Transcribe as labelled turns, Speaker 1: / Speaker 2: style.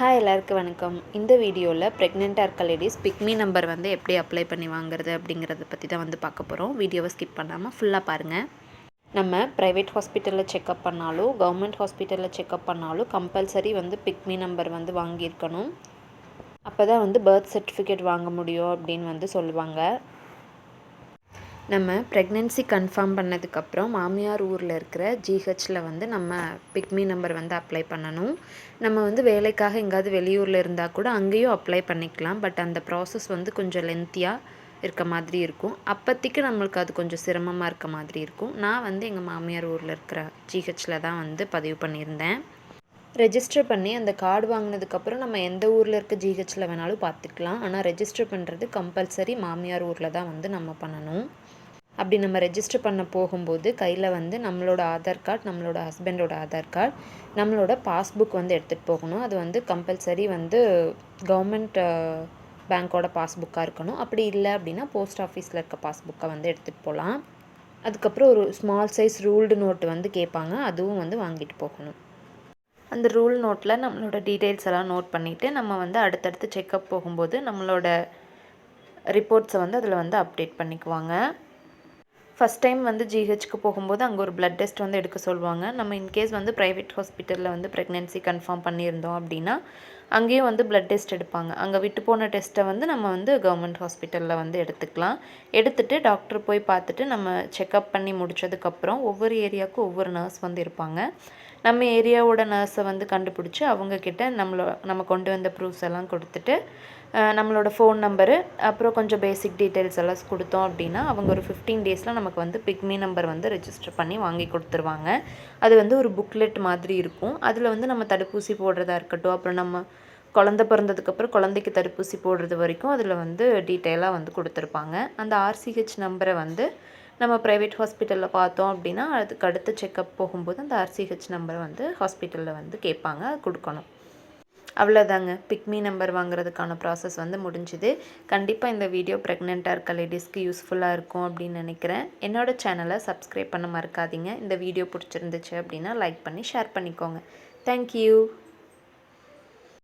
Speaker 1: Hi எல்லாருக்கும் வணக்கம். இந்த வீடியோவில் ப்ரெக்னெண்ட்டாக இருக்க லேடிஸ் பிக்மி நம்பர் வந்து எப்படி அப்ளை பண்ணி வாங்குறது அப்படிங்கிறத பற்றி தான் வந்து பார்க்க போகிறோம் வீடியோவை ஸ்கிப் பண்ணாமல் ஃபுல்லாக பாருங்கள் நம்ம ப்ரைவேட் ஹாஸ்பிட்டலில் செக்கப் பண்ணாலும் கவர்மெண்ட் ஹாஸ்பிட்டலில் செக்கப் பண்ணாலும் கம்பல்சரி வந்து பிக்மி நம்பர் வந்து வாங்கியிருக்கணும். அப்போ தான் வந்து பர்த் சர்டிஃபிகேட் வாங்க முடியும் அப்படின்னு வந்து சொல்லுவாங்க. நம்ம ப்ரெக்னென்சி கன்ஃபார்ம் பண்ணதுக்கப்புறம் மாமியார் ஊரில் இருக்கிற ஜிஹெச்சில் வந்து நம்ம பிக்மி நம்பர் வந்து அப்ளை பண்ணணும். நம்ம வந்து வேலைக்காக எங்கேயாவது வெளியூரில் இருந்தால் கூட அங்கேயும் அப்ளை பண்ணிக்கலாம். பட் அந்த ப்ராசஸ் வந்து கொஞ்சம் லென்த்தியாக இருக்க மாதிரி இருக்கும். அப்போத்திக்கு நம்மளுக்கு அது கொஞ்சம் சிரமமாக இருக்க மாதிரி இருக்கும். நான் வந்து எங்கள் மாமியார் ஊரில் இருக்கிற ஜிஹெச்சில் தான் வந்து பதிவு பண்ணியிருந்தேன். ரெஜிஸ்டர் பண்ணி அந்த கார்டு வாங்கினதுக்கப்புறம் நம்ம எந்த ஊரில் இருக்க ஜிஹெச்சில் வேணாலும் பார்த்துக்கலாம். ஆனால் ரெஜிஸ்டர் பண்ணுறது கம்பல்சரி மாமியார் ஊரில் தான் வந்து நம்ம பண்ணணும். அப்படி நம்ம ரெஜிஸ்டர் பண்ண போகும்போது கையில் வந்து நம்மளோட ஆதார் கார்டு நம்மளோட ஹஸ்பண்டோட ஆதார் கார்டு நம்மளோட பாஸ்புக் வந்து எடுத்துகிட்டு போகணும். அது வந்து கம்பல்சரி வந்து கவர்மெண்ட் பேங்க்கோட பாஸ்புக்காக இருக்கணும். அப்படி இல்லை அப்படின்னா போஸ்ட் ஆஃபீஸில் இருக்க பாஸ்புக்கை வந்து எடுத்துகிட்டு போகலாம். அதுக்கப்புறம் ஒரு ஸ்மால் சைஸ் ரூல்டு நோட்டு வந்து கேட்பாங்க. அதுவும் வந்து வாங்கிட்டு போகணும். அந்த ரூல் நோட்டில் நம்மளோட டீட்டெயில்ஸ் எல்லாம் நோட் பண்ணிவிட்டு நம்ம வந்து அடுத்தடுத்து செக்கப் போகும்போது நம்மளோட ரிப்போர்ட்ஸை வந்து அதில் வந்து அப்டேட் பண்ணிக்குவாங்க. ஃபஸ்ட் டைம் வந்து ஜிஹெச்க்கு போகும்போது அங்கே ஒரு பிளட் டெஸ்ட் வந்து எடுக்க சொல்லுவாங்க. நம்ம இன்கேஸ் வந்து ப்ரைவேட் ஹாஸ்பிட்டலில் வந்து ப்ரெக்னென்சி கன்ஃபார்ம் பண்ணியிருந்தோம் அப்படின்னா அங்கேயும் வந்து பிளட் டெஸ்ட் எடுப்பாங்க. அங்கே விட்டு போன டெஸ்ட்டை வந்து நம்ம வந்து கவர்மெண்ட் ஹாஸ்பிட்டலில் வந்து எடுத்துக்கலாம். எடுத்துகிட்டு டாக்டர் போய் பார்த்துட்டு நம்ம செக்கப் பண்ணி முடித்ததுக்கப்புறம் ஒவ்வொரு ஏரியாவுக்கும் ஒவ்வொரு நர்ஸ் வந்து இருப்பாங்க. நம்ம ஏரியாவோட நர்ஸை வந்து கண்டுபிடிச்சி அவங்கக்கிட்ட நம்மளோ நம்ம கொண்டு வந்த ப்ரூஃப்ஸ் எல்லாம் கொடுத்துட்டு நம்மளோட ஃபோன் நம்பரு அப்புறம் கொஞ்சம் பேசிக் டீட்டெயில்ஸ் எல்லாம் கொடுத்தோம் அப்படின்னா அவங்க ஒரு ஃபிஃப்டீன் டேஸில் நமக்கு வந்து பிக்மி நம்பர் வந்து ரெஜிஸ்டர் பண்ணி வாங்கி கொடுத்துருவாங்க. அது வந்து ஒரு புக்லெட் மாதிரி இருக்கும். அதில் வந்து நம்ம தடுப்பூசி போடுறதா இருக்கட்டும் அப்புறம் நம்ம குழந்த பிறந்ததுக்கப்புறம் குழந்தைக்கு தடுப்பூசி போடுறது வரைக்கும் அதில் வந்து டீட்டெயிலாக வந்து கொடுத்துருப்பாங்க. அந்த ஆர்சிஹெச் நம்பரை வந்து நம்ம ப்ரைவேட் ஹாஸ்பிட்டலில் பார்த்தோம் அப்படின்னா அதுக்கு அடுத்த செக்கப் போகும்போது அந்த ஆர்சிஹெச் நம்பரை வந்து ஹாஸ்பிட்டலில் வந்து கேட்பாங்க அது கொடுக்கணும். அவ்வளோதாங்க பிக்மி நம்பர் வாங்குறதுக்கான ப்ராசஸ் வந்து முடிஞ்சுது. கண்டிப்பாக இந்த வீடியோ ப்ரெக்னெண்ட்டாக இருக்க லேடிஸ்க்கு யூஸ்ஃபுல்லாக இருக்கும் அப்படின்னு நினைக்கிறேன். என்னோடய சேனலை சப்ஸ்கிரைப் பண்ண மறக்காதீங்க. இந்த வீடியோ பிடிச்சிருந்துச்சு அப்படின்னா லைக் பண்ணி ஷேர் பண்ணிக்கோங்க. தேங்க்யூ